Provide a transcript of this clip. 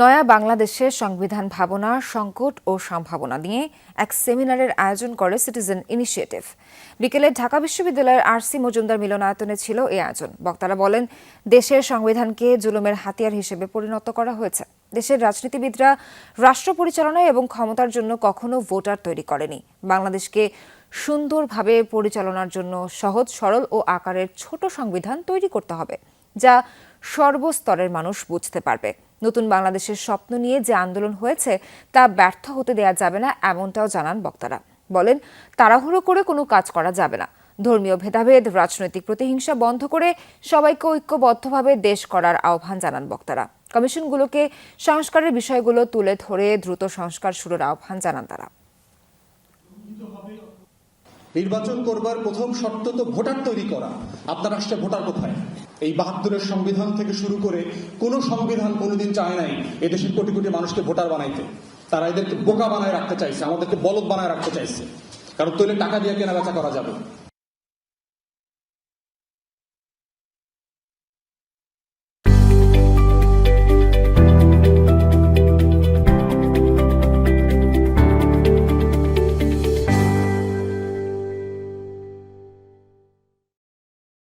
নয়া বাংলাদেশের সংবিধান ভাবনা, সংকট ও সম্ভাবনা নিয়ে এক সেমিনারের আয়োজন করে সিটিজেন ইনিশিয়েটিভ। বিকেলে ঢাকা বিশ্ববিদ্যালয়ের আরসি মজুমদার মিলনায়তনে ছিল এই আয়োজন। বক্তারা বলেন, দেশের সংবিধানকে জুলুমের হাতিয়ার হিসেবে পরিণত করা হয়েছে। দেশের রাজনীতিবিদরা রাষ্ট্র পরিচালনায় এবং ক্ষমতার জন্য কখনো ভোটার তৈরি করেনি। বাংলাদেশকে সুন্দরভাবে পরিচালনার জন্য সহজ, সরল ও আকারের ছোট সংবিধান তৈরি করতে হবে, যা সর্বস্তরের মানুষ বুঝতে পারবে। নতুন বাংলাদেশের স্বপ্ন নিয়ে যে আন্দোলন হয়েছে, তা ব্যর্থ হতে দেয়া যাবে না এমনটাও জানান বক্তারা। বলেন, তাড়াহুড়ো করে কোনো কাজ করা যাবে না। ধর্মীয় ভেদাভেদ, রাজনৈতিক প্রতিহিংসা বন্ধ করে সবাইকে ঐক্যবদ্ধভাবে দেশ করার আহ্বান জানান বক্তারা। কমিশনগুলোকে সংস্কারের বিষয়গুলো তুলে ধরে দ্রুত সংস্কার শুরুর আহ্বান জানান তারা। নির্বাচন করবার প্রথম শর্ত তো ভোটার তৈরি করা। আপনার রাষ্ট্রে ভোটার কোথায়? এই বাহাত্তরের সংবিধান থেকে শুরু করে কোনো সংবিধান কোনোদিন চায় নাই এদেশের কোটি কোটি মানুষকে ভোটার বানাইতে। তারা এদেরকে বোকা বানায় রাখতে চাইছে, আমাদেরকে বলদ বানায় রাখতে চাইছে। কারণ তৈলে টাকা দিয়ে কেনা বেচা করা যাবে।